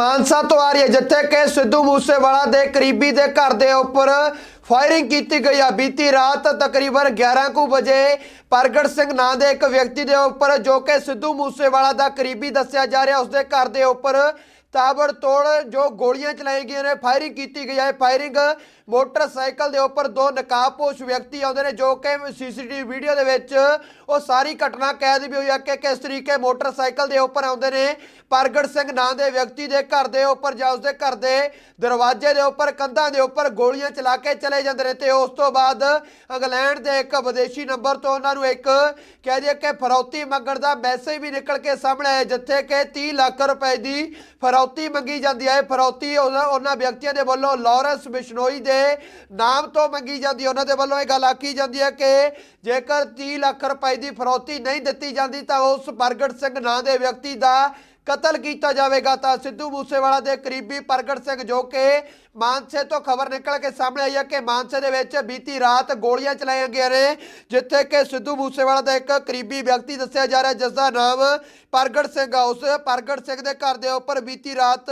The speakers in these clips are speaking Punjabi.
ਮਾਨਸਾ ਤੋਂ ਆ ਰਹੀ ਹੈ, ਜਿੱਥੇ ਕਿ ਸਿੱਧੂ ਮੂਸੇਵਾਲਾ ਦੇ ਕਰੀਬੀ ਦੇ ਘਰ ਦੇ ਉੱਪਰ ਫਾਇਰਿੰਗ ਕੀਤੀ ਗਈ ਆ। ਬੀਤੀ ਰਾਤ ਤਕਰੀਬਨ 11 ਕੁ ਵਜੇ ਪ੍ਰਗਟ ਸਿੰਘ ਨਾਂ ਦੇ ਇੱਕ ਵਿਅਕਤੀ ਦੇ ਉੱਪਰ, ਜੋ ਕਿ ਸਿੱਧੂ ਮੂਸੇਵਾਲਾ ਦਾ ਕਰੀਬੀ ਦੱਸਿਆ ਜਾ ਰਿਹਾ, ਉਸਦੇ ਘਰ ਦੇ ਉੱਪਰ ਤਾਬੜ ਤੋੜ ਜੋ ਗੋਲੀਆਂ ਚਲਾਈ ਗਈਆਂ ਨੇ, ਫਾਇਰਿੰਗ ਕੀਤੀ ਗਈ ਹੈ ਫਾਇਰਿੰਗ ਮੋਟਰਸਾਈਕਲ ਦੇ ਉੱਪਰ ਦੋ ਨਕਾਬਪੋਸ਼ ਵਿਅਕਤੀ ਆਉਂਦੇ ਨੇ, ਜੋ ਕਿ ਸੀਸੀਟੀਵੀ ਵੀਡੀਓ ਦੇ ਵਿੱਚ ਉਹ ਸਾਰੀ ਘਟਨਾ ਕੈਦ ਵੀ ਹੋਈ ਹੈ ਕਿ ਕਿਸ ਤਰੀਕੇ ਮੋਟਰਸਾਈਕਲ ਦੇ ਉੱਪਰ ਆਉਂਦੇ ਨੇ। ਪ੍ਰਗਟ ਸਿੰਘ ਨਾਂ ਦੇ ਵਿਅਕਤੀ ਦੇ ਘਰ ਦੇ ਉੱਪਰ ਜਾਂ ਉਸਦੇ ਘਰ ਦੇ ਦਰਵਾਜ਼ੇ ਦੇ ਉੱਪਰ, ਕੰਧਾਂ ਦੇ ਉੱਪਰ ਗੋਲੀਆਂ ਚਲਾ ਕੇ ਚਲੇ ਜਾਂਦੇ ਨੇ ਤੇ ਉਸ ਤੋਂ ਬਾਅਦ ਇੰਗਲੈਂਡ ਦੇ ਇੱਕ ਵਿਦੇਸ਼ੀ ਨੰਬਰ ਤੋਂ ਉਹਨਾਂ ਨੂੰ ਇੱਕ ਕਹਿ ਦਈਏ ਕਿ ਫਰੌਤੀ ਮੰਗਣ ਦਾ ਮੈਸੇਜ ਵੀ ਨਿਕਲ ਕੇ ਸਾਹਮਣੇ ਆਇਆ, ਜਿੱਥੇ ਕਿ 30 ਲੱਖ ਰੁਪਏ ਦੀ ਫਰੌਤੀ ਮੰਗੀ ਜਾਂਦੀ ਹੈ। ਇਹ ਫਰੌਤੀ ਉਹਨਾਂ ਵਿਅਕਤੀਆਂ ਦੇ ਵੱਲੋਂ ਲਾਰੈਂਸ ਬਿਸ਼ਨੋਈ ਦੇ ਨਾਮ ਤੋਂ ਮੰਗੀ ਜਾਂਦੀ ਹੈ। ਉਹਨਾਂ ਦੇ ਵੱਲੋਂ ਇਹ ਗੱਲ ਆਖੀ ਜਾਂਦੀ ਹੈ ਕਿ ਜੇਕਰ 30 ਲੱਖ ਰੁਪਏ ਦੀ ਫਰੌਤੀ ਨਹੀਂ ਦਿੱਤੀ ਜਾਂਦੀ ਤਾਂ ਉਸ ਪ੍ਰਗਟ ਸਿੰਘ ਨਾਂ ਦੇ ਵਿਅਕਤੀ ਦਾ ਕਤਲ ਕੀਤਾ ਜਾਵੇਗਾ ਤਾਂ ਸਿੱਧੂ ਮੂਸੇਵਾਲਾ ਦੇ ਕਰੀਬੀ ਪ੍ਰਗਟ ਸਿੰਘ ਜੋ ਕਿ ਮਾਨਸੇ ਤੋਂ ਖਬਰ ਨਿਕਲ ਕੇ ਸਾਹਮਣੇ ਆਈ ਹੈ ਕਿ ਮਾਨਸੇ ਦੇ ਵਿੱਚ ਬੀਤੀ ਰਾਤ ਗੋਲੀਆਂ ਚਲਾਈਆਂ ਗਈਆਂ ਨੇ ਜਿੱਥੇ ਕਿ ਸਿੱਧੂ ਮੂਸੇਵਾਲਾ ਦਾ ਇੱਕ ਕਰੀਬੀ ਵਿਅਕਤੀ ਦੱਸਿਆ ਜਾ ਰਿਹਾ ਜਿਸ ਦਾ ਨਾਮ ਪ੍ਰਗਟ ਸਿੰਘ ਆ ਉਸ ਪ੍ਰਗਟ ਸਿੰਘ ਦੇ ਘਰ ਦੇ ਉੱਪਰ ਬੀਤੀ ਰਾਤ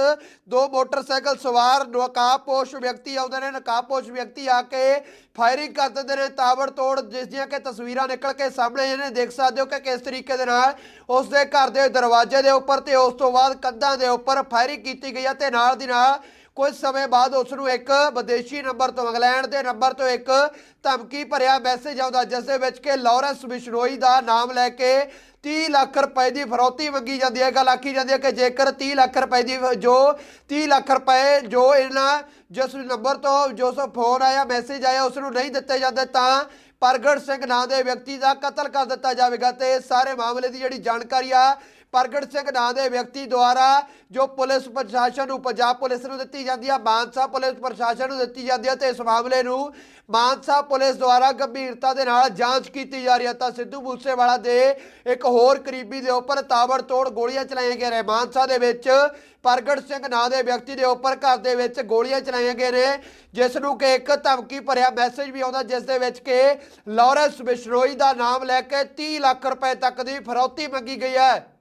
ਦੋ ਮੋਟਰਸਾਈਕਲ ਸਵਾਰ ਨਕਾਬਪੋਸ਼ ਵਿਅਕਤੀ ਆਉਂਦੇ ਨੇ ਨਕਾਬਪੋਸ਼ ਵਿਅਕਤੀ ਆ ਕੇ ਫਾਇਰਿੰਗ ਕਰ ਦਿੰਦੇ ਨੇ ਤਾਬੜ ਤੋੜ ਜਿਸ ਦੀਆਂ ਕਿ ਤਸਵੀਰਾਂ ਨਿਕਲ ਕੇ ਸਾਹਮਣੇ ਆਈਆਂ ਨੇ ਦੇਖ ਸਕਦੇ ਹੋ ਕਿ ਕਿਸ ਤਰੀਕੇ ਦੇ ਨਾਲ ਉਸ ਦੇ ਘਰ ਦੇ ਦਰਵਾਜ਼ੇ ਦੇ ਉੱਪਰ ਤੇ ਉਸ ਤੋਂ ਬਾਅਦ ਕੰਧਾਂ ਦੇ ਉੱਪਰ ਫਾਇਰਿੰਗ ਕੀਤੀ ਗਈ ਹੈ ਤੇ ਨਾਲ ਦੀ ਨਾਲ ਕੁਝ ਸਮੇਂ ਬਾਅਦ ਉਸ ਨੂੰ ਇੱਕ ਵਿਦੇਸ਼ੀ ਨੰਬਰ ਤੋਂ, ਇੰਗਲੈਂਡ ਦੇ ਨੰਬਰ ਤੋਂ ਇੱਕ ਧਮਕੀ ਭਰਿਆ ਮੈਸੇਜ ਆਉਂਦਾ, ਜਿਸ ਦੇ ਵਿੱਚ ਕਿ ਲਾਰੈਂਸ ਬਿਸ਼ਨੋਈ ਦਾ ਨਾਮ ਲੈ ਕੇ 30 ਲੱਖ ਰੁਪਏ ਦੀ ਫਰੌਤੀ ਮੰਗੀ ਜਾਂਦੀ ਹੈ। ਗੱਲ ਆਖੀ ਜਾਂਦੀ ਹੈ ਕਿ ਜੇਕਰ 30 ਲੱਖ ਰੁਪਏ ਦੀ ਜੋ 30 ਲੱਖ ਰੁਪਏ ਜੋ ਇਹਨਾਂ ਜਿਸ ਨੰਬਰ ਤੋਂ ਜੋ ਫੋਨ ਆਇਆ ਮੈਸੇਜ ਆਇਆ ਉਸ ਨੂੰ ਨਹੀਂ ਦਿੱਤੇ ਜਾਂਦੇ, ਤਾਂ ਪ੍ਰਗਟ ਸਿੰਘ ਨਾਂ ਦੇ ਵਿਅਕਤੀ ਦਾ ਕਤਲ ਕਰ ਦਿੱਤਾ ਜਾਵੇਗਾ ਤੇ ਸਾਰੇ ਮਾਮਲੇ ਦੀ ਜਿਹੜੀ ਜਾਣਕਾਰੀ ਆ ਪ੍ਰਗਟ ਸਿੰਘ ਨਾਂ ਦੇ ਵਿਅਕਤੀ ਦੁਆਰਾ ਜੋ ਪੁਲਿਸ ਪ੍ਰਸ਼ਾਸਨ ਨੂੰ, ਪੰਜਾਬ ਪੁਲਿਸ ਨੂੰ ਦਿੱਤੀ ਜਾਂਦੀ ਆ, ਮਾਨਸਾ ਪੁਲਿਸ ਪ੍ਰਸ਼ਾਸਨ ਨੂੰ ਦਿੱਤੀ ਜਾਂਦੀ ਆ ਤੇ ਇਸ ਮਾਮਲੇ ਨੂੰ ਮਾਨਸਾ ਪੁਲਿਸ ਦੁਆਰਾ ਗੰਭੀਰਤਾ ਦੇ ਨਾਲ ਜਾਂਚ ਕੀਤੀ ਜਾ ਰਹੀ ਹੈ ਤਾਂ ਸਿੱਧੂ ਮੂਸੇਵਾਲਾ ਦੇ ਇੱਕ ਹੋਰ ਕਰੀਬੀ ਦੇ ਉੱਪਰ ਤਾਬੜਤੋੜ ਗੋਲੀਆਂ ਚਲਾਈਆਂ ਗਈਆਂ ਨੇ। ਮਾਨਸਾ ਦੇ ਵਿੱਚ ਪ੍ਰਗਟ ਸਿੰਘ ਨਾਂ ਦੇ ਵਿਅਕਤੀ ਦੇ ਉੱਪਰ ਘਰ ਦੇ ਵਿੱਚ ਗੋਲੀਆਂ ਚਲਾਈਆਂ ਗਈਆਂ ਨੇ, ਜਿਸ ਨੂੰ ਕਿ ਇੱਕ ਧਮਕੀ ਭਰਿਆ ਮੈਸੇਜ ਵੀ ਆਉਂਦਾ, ਜਿਸ ਦੇ ਵਿੱਚ ਕਿ ਲਾਰੈਂਸ ਬਿਸ਼ਰੋਈ ਦਾ ਨਾਮ ਲੈ ਕੇ 30 ਲੱਖ ਰੁਪਏ ਤੱਕ ਦੀ ਫਰੌਤੀ ਮੰਗੀ ਗਈ ਹੈ।